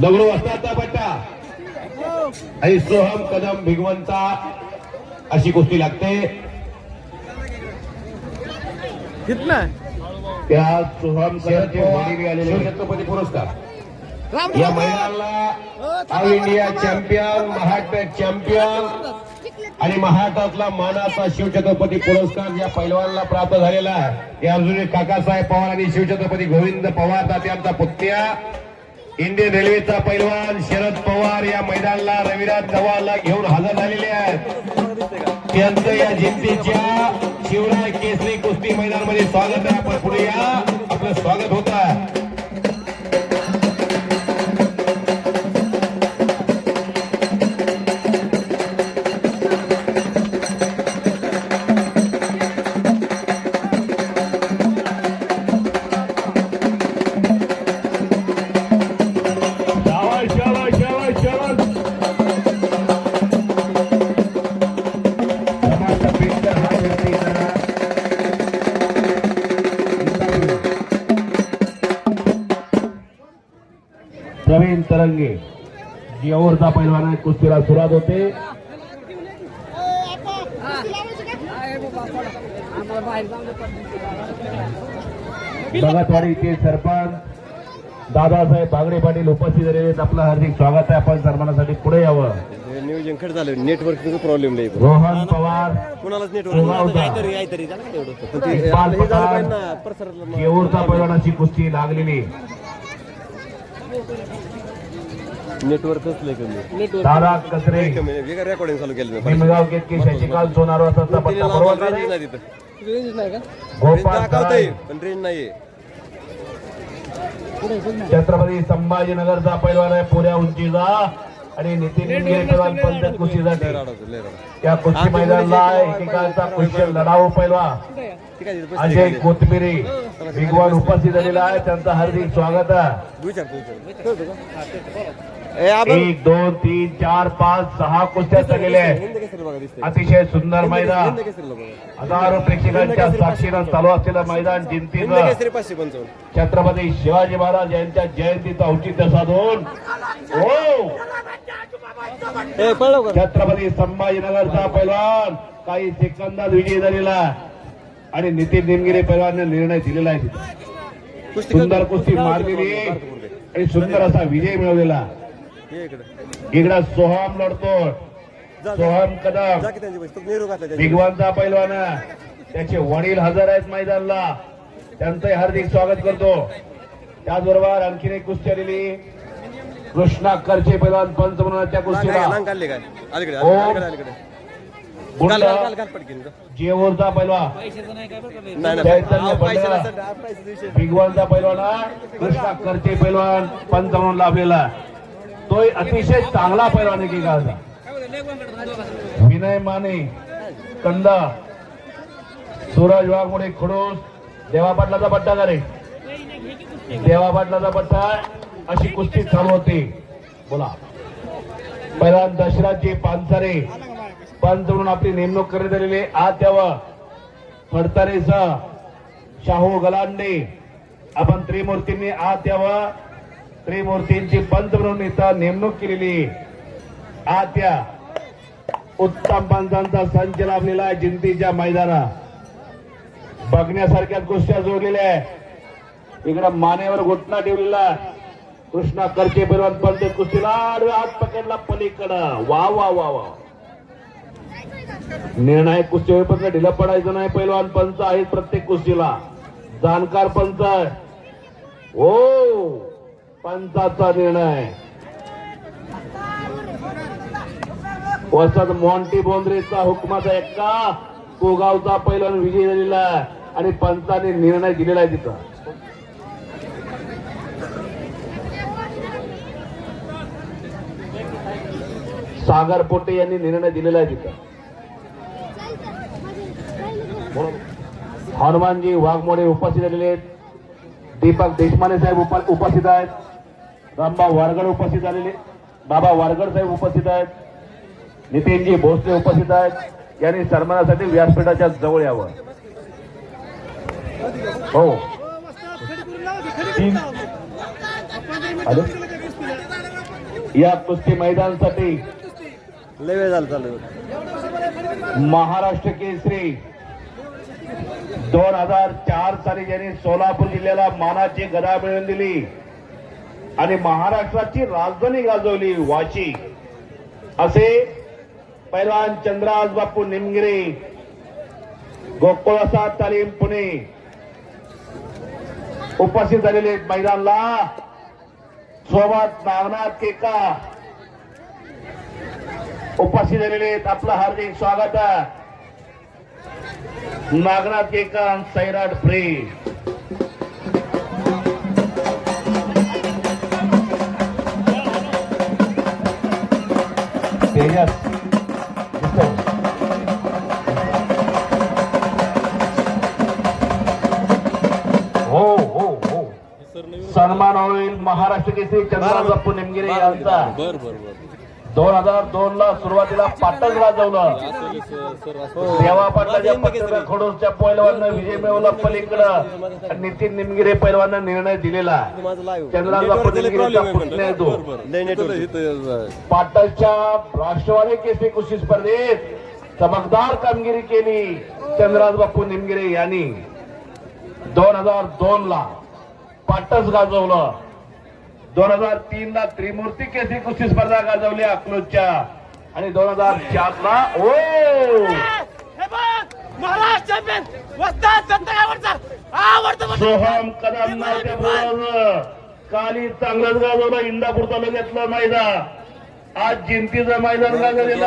दगडू असताचा पट्टा आणि सोहम कदम भिगवंता. अशी कुस्ती लागते. त्या सोहम छत्रपती पुरस्कार. या महिलांना All India champion Maharashtra champion आणि महाराष्ट्रातला मानाचा शिवछत्रपती पुरस्कार या पैलवानला प्राप्त झालेला आहे. हे अजून काकासाहेब पवार आणि शिवछत्रपती गोविंद पवार तात्यांचा पुत्या इंडियन रेल्वेचा पैलवान शरद पवार या मैदानाला रविराज चव्हाणला घेऊन हजर झालेले आहेत. त्यांचं या जिंतीच्या शिवराय केसरी कुस्ती मैदानमध्ये स्वागत आहे. आपण पुढे या. आपलं स्वागत होत आहे. तरंगे जेवरचा पैलवान कुस्तीला सुरुवात होते. भगतवाडीचे सरपंच दादासाहेब बागडे पाटील उपस्थित झालेले आपलं हार्दिक स्वागत आहे. आपण सन्मानासाठी पुढे यावं. नियोजन खड झालं. नेटवर्कचा प्रॉब्लेम नाही रोहन पवार कोणालाच कोणाला? नेटवर्क जेऊरचा पैलवानाची कुस्ती लागलेली. नेटवर्कच लय कमी दादा कचरे. लय कमी वेगळं रेकॉर्डिंग चालू केलं मी निमगाव केतकी शशिकांत सोनार वाजता पट्टा बरोबर रेंज. नाही तिथं. रेंज गोपाळ दाखवतंय सराय, पण रेंज नाहीये. छत्रपती संभाजीनगरचा पैलवान आहे पुऱ्या उंचीचा. आणि नितीन निंगे पैलवान पंचायत कुस्तीसाठी राडवतो, लय राडवतो. त्या कुस्ती मैदानाला एकेकाचा कुशल लढाऊ पैलवान. ठीक आहे? तिथं अजय कोथमिरी. भिगवान उपस्थित झालेला आहे त्यांचं हार्दिक स्वागत आहे. विचारतो विचारतो एक दोन तीन चार पाच सहा कुस्त्या दिसतंय अतिशय सुंदर मैदान. हजारो प्रेक्षकांच्या साक्षीनं चालू असलेलं मैदान जिंतीचं. छत्रपती शिवाजी महाराज यांच्या जयंतीचं औचित्य साधून. का छत्रपती संभाजीनगरचा पैलवान. काही सेकंदात विजयी झालेला. आणि नितीन निमगिरे पैलवानने निर्णय दिलेला आहे सुंदर. कुस्ती मारलेली आणि सुंदर असा विजय मिळवलेला इकडे सोहम लढतो. सोहम कदम त्यांची त्यांची भिगवानचा पैलवान. त्याचे वडील हजर आहेत मैदानला त्यांचंही हार्दिक स्वागत करतो त्याचबरोबर आणखीन एक कुस्ती आलेली कृष्णा करचे पैलवान पंच म्हणून त्या कुस्तीला. जेवूरचा पैलवान. भिगवानचा पैलवान. कृष्णा करचे पैलवान पंच म्हणून लाभलेला आहे. तो अतिशय चांगला पैलवान आहे की विनय माने कंदा सूरज वाघमोडे खडूस देवा पाटलाचा पट्टा का रे? देवा पाटलाचा पट्टा अशी कुस्ती चालू होती. बोला. पहिला दशराजी पानसारे पंच म्हणून आपली नेमणूक करण्यात आलेली आज तेव्हा फडतारेचा शाहू गलांडे आपण त्रिमूर्तींनी आज तेव्हा त्रिमूर्तींची पंत म्हणून इथं नेमणूक केलेली. आहे. आज त्या उत्तम पंथांचा संच लाभलेला आहे जिंतीच्या मैदानात. बघण्यासारख्याच गोष्टी जोडलेल्या आहे इकडं मानेवर घुटना ठेवलेला कृष्णा करके पैलवान पंच कुस्तीला आडव्या हात पकडला पलीकडं. वा वा वा वा. निर्णायक कुस्ती होईपर्यंत ढिलं पडायचं नाही. पैलवान पंच आहेत प्रत्येक कुस्तीला. जाणकार पंच हो. पंचाचा निर्णय. वसंत मॉन्टी बोंद्रेचा हुकमाचा एक्का. कोगावचा पैलवान विजय झालेला आहे आणि पंचाने निर्णय दिलेला आहे तिथं. सागर पोटे यांनी निर्णय दिलेला आहे तिथं. हनुमानजी वाघमोडे उपस्थित झालेले आहेत. दीपक देशमाने साहेब उपस्थित आहेत. रामबा वारगड उपस्थित झालेले बाबा वारगड साहेब उपस्थित आहेत. नितीनजी भोसले उपस्थित आहेत. यांनी सन्मानासाठी व्यासपीठाच्या जवळ यावं. हो. तीन- या कुस्ती मैदानासाठी महाराष्ट्र केसरी दोन हजार चार साली ज्यांनी सोलापूर जिल्ह्याला मानाची गदा मिळवून दिली. आणि महाराष्ट्राची राजधानी गाजवली वाशी. असे पैलवान चंद्राज बापू निमगिरे गोकुळासा तालीम पुणे. उपस्थित झालेले मैदानला सोबत नागनाथ केका. उपस्थित झालेले आहेत. आपलं हार्दिक स्वागत. नागनाथ केका सैराट फ्री दिसतंय. हो हो हो. सन्मान होईल महाराष्ट्र केसरी चंद्रराज बापू निमगिरे यांचा. बर बर बर. दोन हजार दोन ला सुरुवातीला पाटच गाजवलं देवा पाटलाच्या पट्ट्याला खडूसच्या पैलवानं विजय मिळवला पलीकडं. आणि नितीन निमगिरे पैलवानं निर्णय दिलेला. पाटणच्या राष्ट्रवादी केसरी कुस्ती स्पर्धेत चमकदार कामगिरी केली चंद्रराज बापू निमगिरे यांनी. दोन हजार दोन ला पाटस गाजवलं. दोन हजार तीन ला त्रिमूर्ती केसरी कुस्ती स्पर्धा गाजवली अकलूजच्या. आणि दोन हजार चार ला ओ सोहम कदम काली चांगलंच गाजवलं इंदापूर तालुक्यातलं मैदान. आज जिंतीचं मैदान गाजवलेलं